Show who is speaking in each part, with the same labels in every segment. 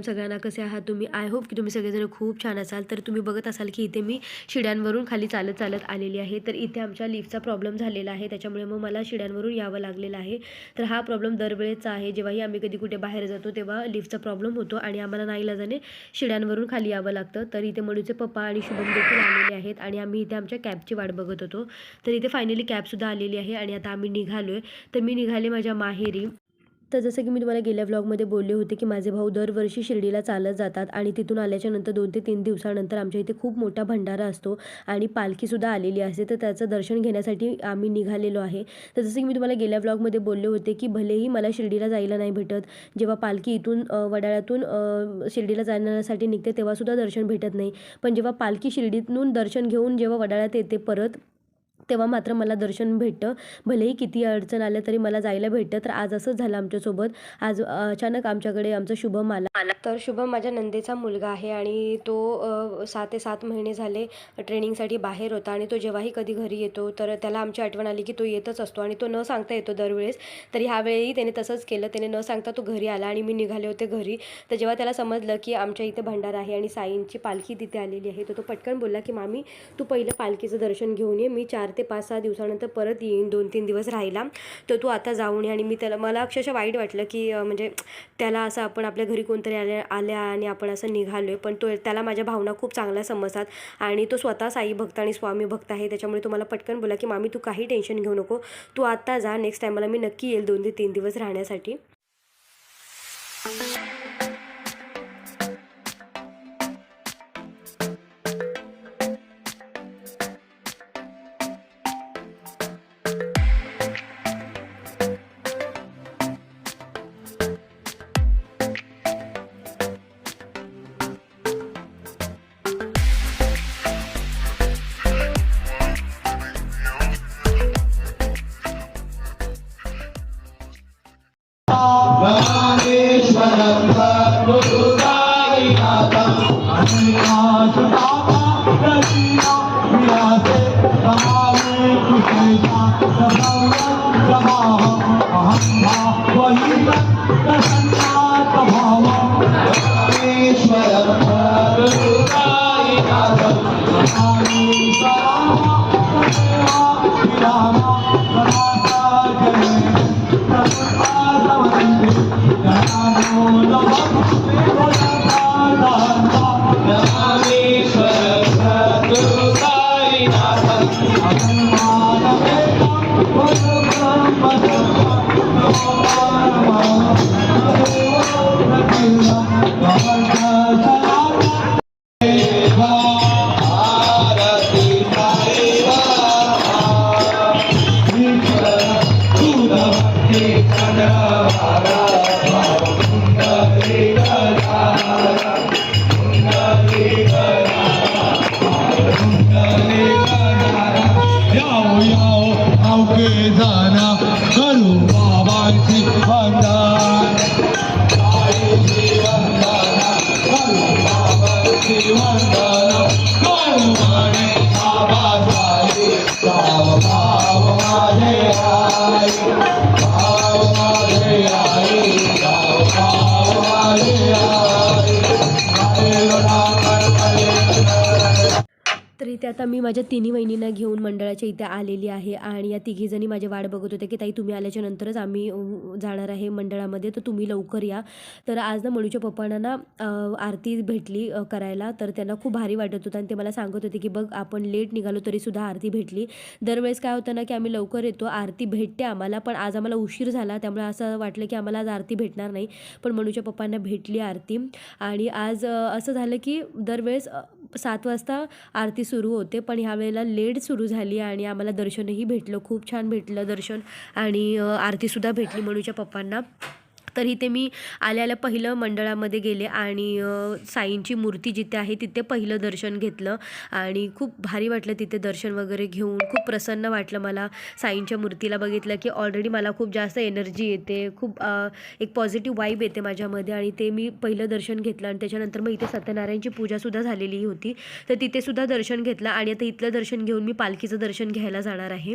Speaker 1: ओम सगळ्यांना कसे आहात तुम्ही? आय होप की तुम्ही सगळेजण खूप छान असाल. तर तुम्ही बघत असाल की इथे मी शिड्यांवरून खाली चालत चालत आलेली आहे. तर इथे आमच्या लिफ्टचा प्रॉब्लेम झालेला आहे. त्याच्यामुळे मग मला शिड्यांवरून यावं लागलेलं आहे. तर हा प्रॉब्लेम दरवेळेचा आहे. जेव्हाही आम्ही कधी कुठे बाहेर जातो तेव्हा लिफ्टचा प्रॉब्लेम होतो आणि आम्हाला नाईलाजाने शिड्यांवरून खाली यावं लागतं. तर इथे मणूचे पप्पा आणि शुभम देखील आलेले आहेत आणि आम्ही इथे आमच्या कॅबची वाट बघत होतो. तर इथे फायनली कॅबसुद्धा आलेली आहे आणि आता आम्ही निघालो आहे तर मी निघाले माझ्या माहेरी. तर जसं की मी तुम्हाला गेल्या व्लॉगमध्ये बोलले होते की माझे भाऊ दरवर्षी शिर्डीला चालत जातात आणि तिथून आल्याच्यानंतर दोन ते तीन दिवसानंतर आमच्या इथे खूप मोठा भंडारा असतो आणि पालखीसुद्धा आलेली असते. तर त्याचं दर्शन घेण्यासाठी आम्ही निघालेलो आहे. तर जसं की मी तुम्हाला गेल्या व्लॉगमध्ये बोलले होते की भलेही मला शिर्डीला जायला नाही भेटत जेव्हा पालखी इथून वडाळ्यातून शिर्डीला जाण्यासाठी निघते तेव्हासुद्धा दर्शन भेटत नाही. पण जेव्हा पालखी शिर्डीतून दर्शन घेऊन जेव्हा वडाळ्यात येते परत तेव्हा मात्र मला दर्शन भेटतं. भलेही किती अडचण आल्या तरी मला जायला भेटतं. तर आज असंच झालं आमच्यासोबत. आज अचानक आमच्याकडे आमचा शुभम आला तर शुभम माझ्या नंदेचा मुलगा आहे आणि तो सात सहा ते सात महिने झाले ट्रेनिंगसाठी बाहेर होता आणि तो जेव्हाही कधी घरी येतो तर त्याला आमची आठवण आली की तो येतच असतो आणि तो न सांगता येतो दरवेळेस. तर ह्यावेळी त्याने तसंच केलं. त्याने न सांगता तो घरी आला आणि मी निघाले होते घरी. तर जेव्हा त्याला समजलं की आमच्या इथे भंडारा आहे आणि साईंची पालखी तिथे आलेली आहे तर तो पटकन बोलला की मामी तू पहिलं पालखीचं दर्शन घेऊन ये. मी चार ते ते पाच सहा दिवसानंतर परत येईन दोन तीन दिवस राहिला. तर तू आता जाऊन ये आणि मी त्याला मला अक्षरशः वाईट वाटलं की म्हणजे त्याला असं आपण आपल्या घरी कोणतरी आल्या आल्या आणि आपण असं निघालो आहे पण तो त्याला माझ्या भावना खूप चांगल्या समजतात आणि तो स्वतः साई भक्त आणि स्वामी भक्त आहे. त्याच्यामुळे तुम्हाला मला पटकन बोला की मामी तू काही टेन्शन घेऊ नको. तू आत्ता जा. नेक्स्ट टायमाला मी नक्की येईल दोन ते तीन दिवस राहण्यासाठी.
Speaker 2: ก็คํ Bỏ vai.
Speaker 1: you are. आता मी माझ्या तिन्ही वहिनींना घेऊन मंडळाच्या इथे आलेली आहे आणि या तिघीजणी माझी वाट बघत होत्या की ताई तुम्ही आल्याच्या नंतरच आम्ही जाणार आहे मंडळामध्ये तर तुम्ही लवकर या. तर आज ना मणूच्या पप्पांना ना आरती भेटली करायला तर त्यांना खूप भारी वाटत होतं आणि ते मला सांगत होते की बघ आपण लेट निघालो तरीसुद्धा आरती भेटली. दरवेळेस काय होतं ना की आम्ही लवकर येतो आरती भेटते आम्हाला पण आज आम्हाला उशीर झाला त्यामुळे असं वाटलं की आम्हाला आज आरती भेटणार नाही. पण मणूच्या पप्पांना भेटली आरती आणि आज असं झालं की दरवेळेस सात वाजता आरती सुरू होते पण ह्या वेळेला लेट सुरू झाली आणि आम्हाला दर्शनही भेटलं खूप छान भेटलं दर्शन आणि आरतीसुद्धा भेटली मनूच्या पप्पांना. तर इथे मी आल्या आल्या पहिलं मंडळामध्ये गेले आणि साईंची मूर्ती जिथे आहे तिथे पहिलं दर्शन घेतलं आणि खूप भारी वाटलं तिथे दर्शन वगैरे घेऊन. खूप प्रसन्न वाटलं मला साईंच्या मूर्तीला बघितलं की ऑलरेडी मला खूप जास्त एनर्जी येते खूप एक पॉझिटिव्ह वाईब येते माझ्यामध्ये आणि ते मी पहिलं दर्शन घेतलं आणि त्याच्यानंतर मग इथे सत्यनारायणची पूजासुद्धा झालेली होती. तर तिथेसुद्धा दर्शन घेतलं आणि आता इथलं दर्शन घेऊन मी पालखीचं दर्शन घ्यायला जाणार आहे.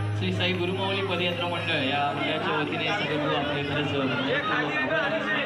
Speaker 3: श्री साई गुरुमाऊली पदयात्रा मंडळ या मंडळाच्या वतीने सगळे आपले खरंच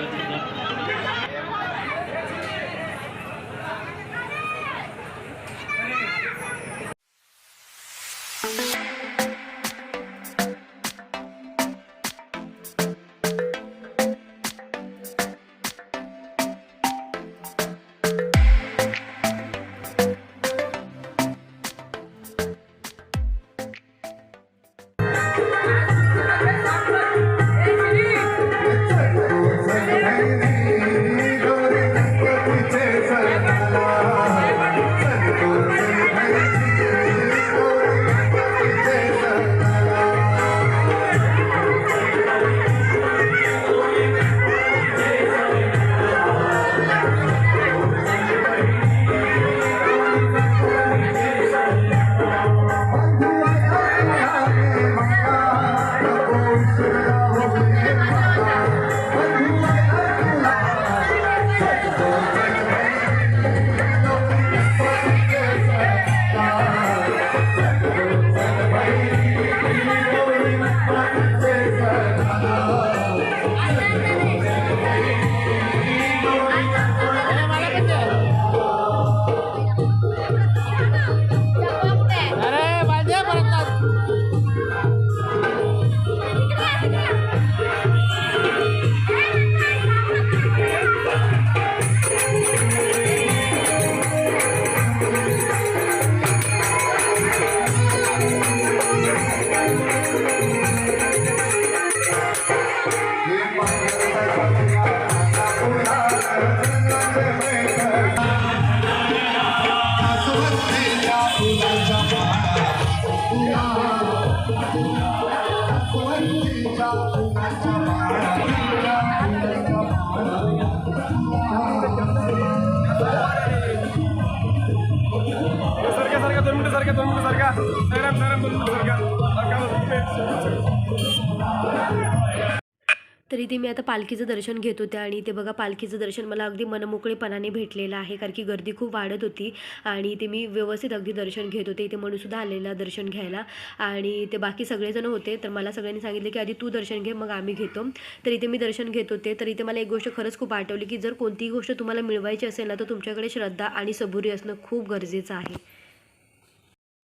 Speaker 1: तर इथे मी आता पालखीचं दर्शन घेत होते आणि ते बघा पालखीचं दर्शन मला अगदी मनमोकळेपणाने भेटलेलं आहे कारण की गर्दी खूप वाढत होती आणि ते मी व्यवस्थित अगदी दर्शन घेत होते. इथे म्हणूनसुद्धा आलेला दर्शन घ्यायला आणि ते बाकी सगळेजण होते तर मला सगळ्यांनी सांगितले की आधी तू दर्शन घे मग आम्ही घेतो. तर इथे मी दर्शन घेत होते. तर इथे मला एक गोष्ट खरंच खूप आठवली की जर कोणतीही गोष्ट तुम्हाला मिळवायची असेल ना तर तुमच्याकडे श्रद्धा आणि सबुरी असणं खूप गरजेचं आहे.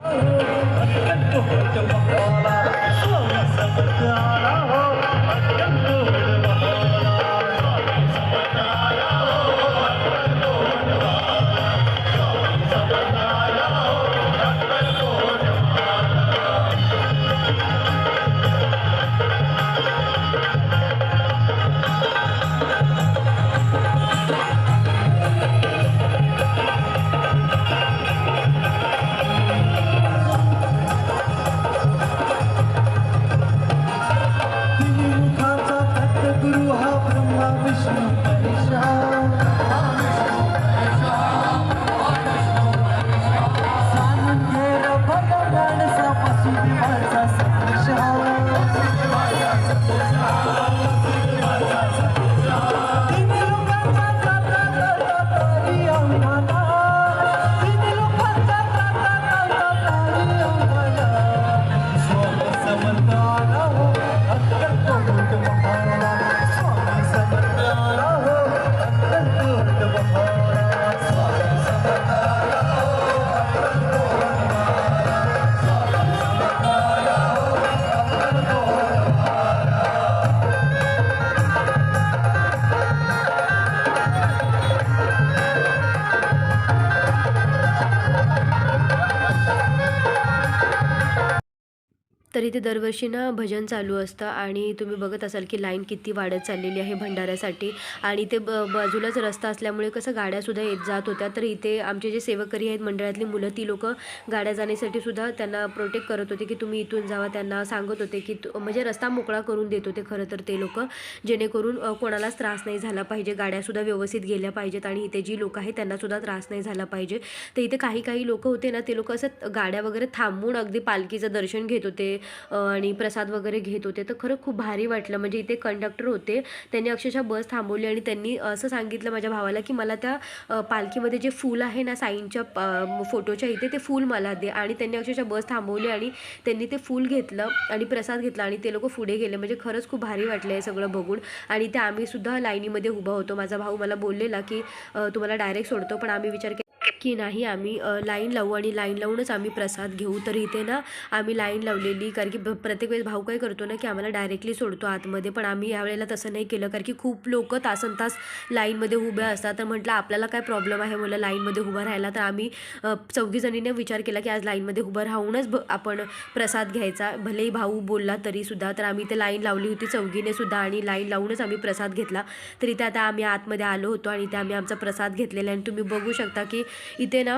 Speaker 2: मुखाचा तर
Speaker 1: इथे दरवर्षी ना भजन चालू असतं आणि तुम्ही बघत असाल की लाईन किती वाढत चाललेली आहे भंडाऱ्यासाठी. आणि ते ब बाजूलाच रस्ता असल्यामुळे कसं गाड्यासुद्धा येत जात होत्या. तर इथे आमचे जे सेवकरी आहेत मंडळातली मुलं ती लोक गाड्या जाण्यासाठी सुद्धा त्यांना प्रोटेक्ट करत होते की तुम्ही इथून जावा. त्यांना सांगत होते की तु- म्हणजे रस्ता मोकळा करून देत होते खरं तर ते लोक. जेणेकरून कोणालाच त्रास नाही झाला पाहिजे. गाड्यासुद्धा व्यवस्थित गेल्या पाहिजेत आणि इथे जी लोक आहेत त्यांनासुद्धा त्रास नाही झाला पाहिजे. तर इथे काही काही लोक होते ना ते लोक असं गाड्या वगैरे थांबून अगदी पालखीचं दर्शन घेत होते. आणि प्रसाद वगैरे घेत होते. तर खरं खूप भारी वाटलं. म्हणजे इथे कंडक्टर होते. त्यांनी अक्षरशः बस थांबवली आणि त्यांनी असं सांगितलं माझ्या भावाला की मला त्या पालखीमध्ये जे फूल आहे ना साईंच्या फोटोच्या इथे ते फूल मला दे. आणि त्यांनी अक्षरशः बस थांबवली आणि त्यांनी ते फूल घेतलं आणि प्रसाद घेतला आणि ते लोक पुढे गेले. म्हणजे खरंच खूप भारी वाटलं हे सगळं बघून. आणि ते आम्ही सुद्धा लाईनीमध्ये उभा होतो. माझा भाऊ मला बोललेला की तुम्हाला डायरेक्ट सोडतो पण आम्ही विचार केला की नाही आम्ही लाईन लावू आणि लाईन लावूनच आम्ही प्रसाद घेऊ. तर इथे ना आम्ही लाईन लावलेली कारण की प्रत्येक वेळेस भाऊ काय करतो ना की आम्हाला डायरेक्टली सोडतो आतमध्ये. पण आम्ही यावेळेला तसं नाही केलं कारण की खूप लोक तासन तास लाईनमध्ये उभे असतात. तर म्हटलं आपल्याला काय प्रॉब्लेम आहे मला लाईनमध्ये उभं राहायला? तर आम्ही चौघीजणीने विचार केला की आज लाईनमध्ये उभं राहूनच ब आपण प्रसाद घ्यायचा. भलेही भाऊ बोलला तरीसुद्धा तर आम्ही ते लाईन लावली होती चौघीने सुद्धा आणि लाईन लावूनच आम्ही प्रसाद घेतला. तर इथे आता आम्ही आतमध्ये आलो होतो आणि इथे आम्ही आमचा प्रसाद घेतलेला आहे. आणि तुम्ही बघू शकता की इथे ना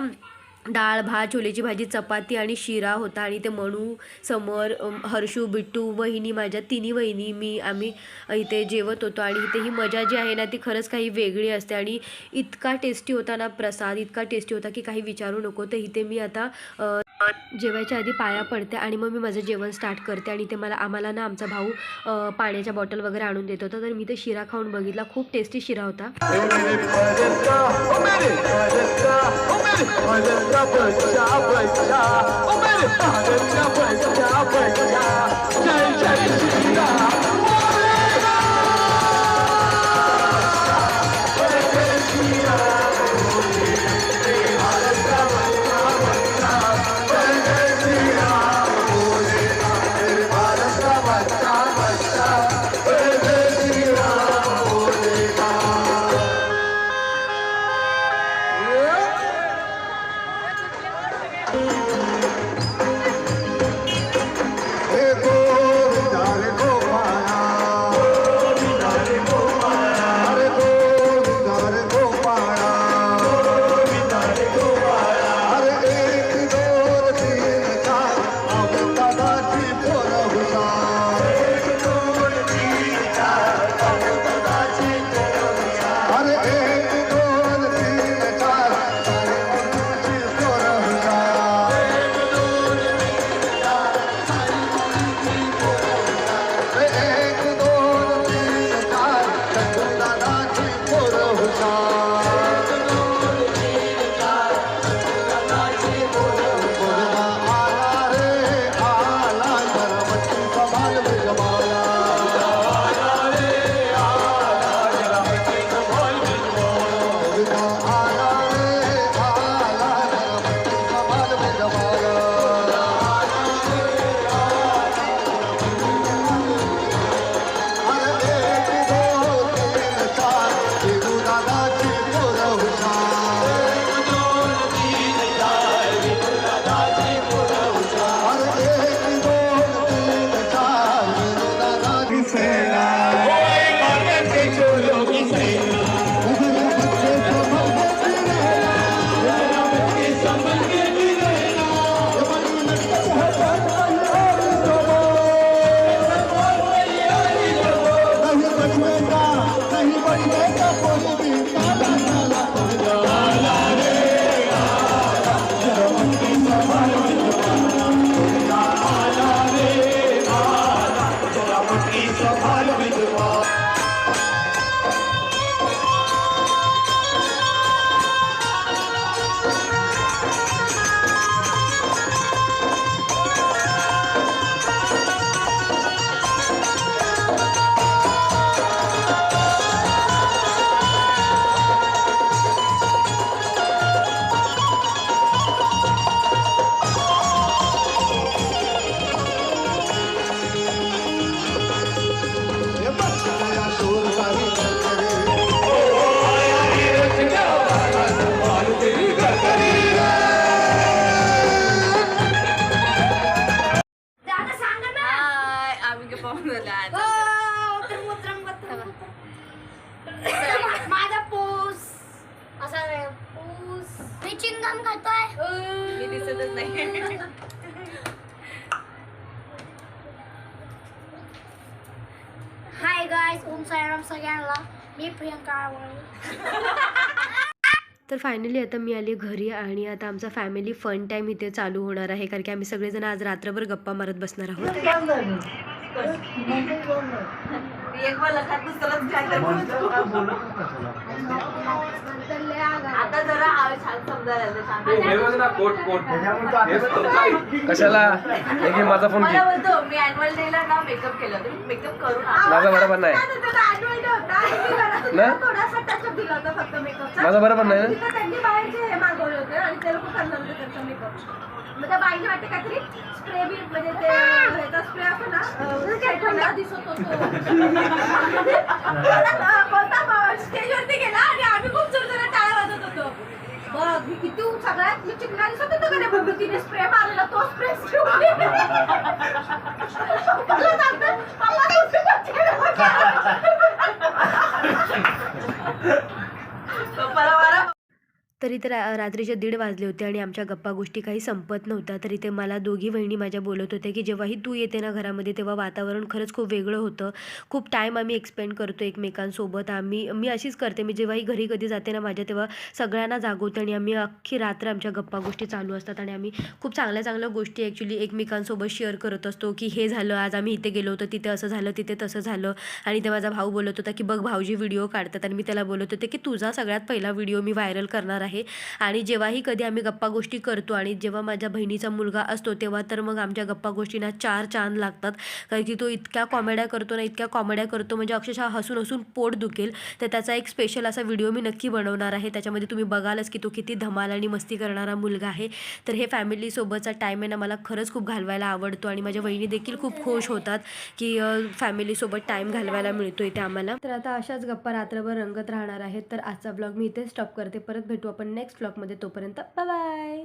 Speaker 1: डाळ भात छोलेची भाजी चपाती आणि शिरा होता आणि ते मनू समर हर्षू बिट्टू वहिनी माझ्या तिन्ही वहिनी मी आम्ही इथे जेवत होतो आणि इथे ही मजा जी आहे ना ती खरंच काही वेगळी असते आणि इतका टेस्टी होता ना प्रसाद इतका टेस्टी होता की काही विचारू नको. तर इथे मी आता जेवायच्या आधी पाया पडते आणि मग मी माझं जेवण स्टार्ट करते आणि ते मला आम्हाला ना आमचा भाऊ पाण्याच्या बॉटल वगैरे आणून देत होता तर मी ते शिरा खाऊन बघितला खूप टेस्टी शिरा होता
Speaker 4: गाईज ओम साईराम सगळ्यांना. मी प्रियंका आवळे
Speaker 1: तर फायनली आता मी आले घरी आणि आता आमचा फॅमिली फन टाईम इथे चालू होणार आहे कारण की आम्ही सगळेजण आज रात्रभर गप्पा मारत बसणार आहोत.
Speaker 5: आता जरा
Speaker 6: कोट कोट. कशाला? हे माझा फोन
Speaker 5: मला बोलतो मी अॅन्युअल डे ला ना मेकअप केलं मी मेकअप करून आलो.
Speaker 6: माझा बरोबर नाही. ना?
Speaker 5: थोडासा touch-up दिला होता फक्त मेकअपचा.
Speaker 6: माझा बरोबर नाही ना?
Speaker 5: तिथं त्यांनी बाहेरचे हे मागवले होते आणि ते लोक करणार होते त्यांचा मेकअप मग त्या बाईने वाटते काहीतरी स्प्रे बी म्हणजे ते ह्याचा स्प्रे असतो ना अं, दिसत होतो. स्टेजवरती गेला आणि आम्ही खूप जोर जोरात टाळ्या वाजत होतो. बघ मी किती सगळ्यात मी चिकना दिसत होतो का नाही? बघ, तिने स्प्रे मारलेला तो स्प्रे मला सांगतो, "पप्पा, तू spray पप्पाला मारा
Speaker 1: तरी तर रा- रात्रीचे दीड वाजले होते आणि आमच्या गप्पा गोष्टी काही संपत नव्हत्या. तरी ते मला दोघी बहिणी माझ्या बोलत होत्या की जेव्हाही तू येते ना घरामध्ये तेव्हा वातावरण खरंच खूप वेगळं होतं. खूप टाईम आम्ही एक्सपेंड करतो एकमेकांसोबत. आम्ही मी अशीच करते. मी जेव्हाही घरी कधी जाते ना माझ्या तेव्हा सगळ्यांना जागवते आणि आम्ही अख्खी रात्र आमच्या गप्पा गोष्टी चालू असतात आणि आम्ही खूप चांगल्या चांगल्या गोष्टी ॲक्च्युली एकमेकांसोबत शेअर करत असतो की हे झालं आज आम्ही इथे गेलो होतो तिथे असं झालं तिथे तसं झालं. आणि ते माझा भाऊ बोलत होता की बघ भाऊजी व्हिडिओ काढतात आणि मी त्याला बोलत होते की तुझा सगळ्यात पहिला व्हिडिओ मी व्हायरल करणार आहे. आहे. आणि जेव्हाही कधी आम्ही गप्पा गोष्टी करतो आणि जेव्हा माझ्या बहिणीचा मुलगा असतो तेव्हा तर मग आमच्या गप्पा गोष्टींना चार चांद लागतात. कारण की तो इतक्या कॉमेड्या करतो ना इतक्या कॉमेड्या करतो म्हणजे अक्षरशः हसून हसून पोट दुखेल. तर त्याचा एक स्पेशल असा व्हिडिओ मी नक्की बनवणार आहे. त्याच्यामध्ये तुम्ही बघालच की तो किती धमाल आणि मस्ती करणारा मुलगा आहे. तर हे फॅमिलीसोबतचा टाईम आहे ना मला खरंच खूप घालवायला आवडतो आणि माझ्या बहिणी देखील खूप खुश होतात की फॅमिलीसोबत टाईम घालवायला मिळतो इथे आम्हाला. तर आता अशाच गप्पा रात्रभर रंगत राहणार आहेत. तर आजचा ब्लॉग मी इथे स्टॉप करते. परत भेटू आपण नेक्स्ट व्लॉगमध्ये तोपर्यंत बाय बाय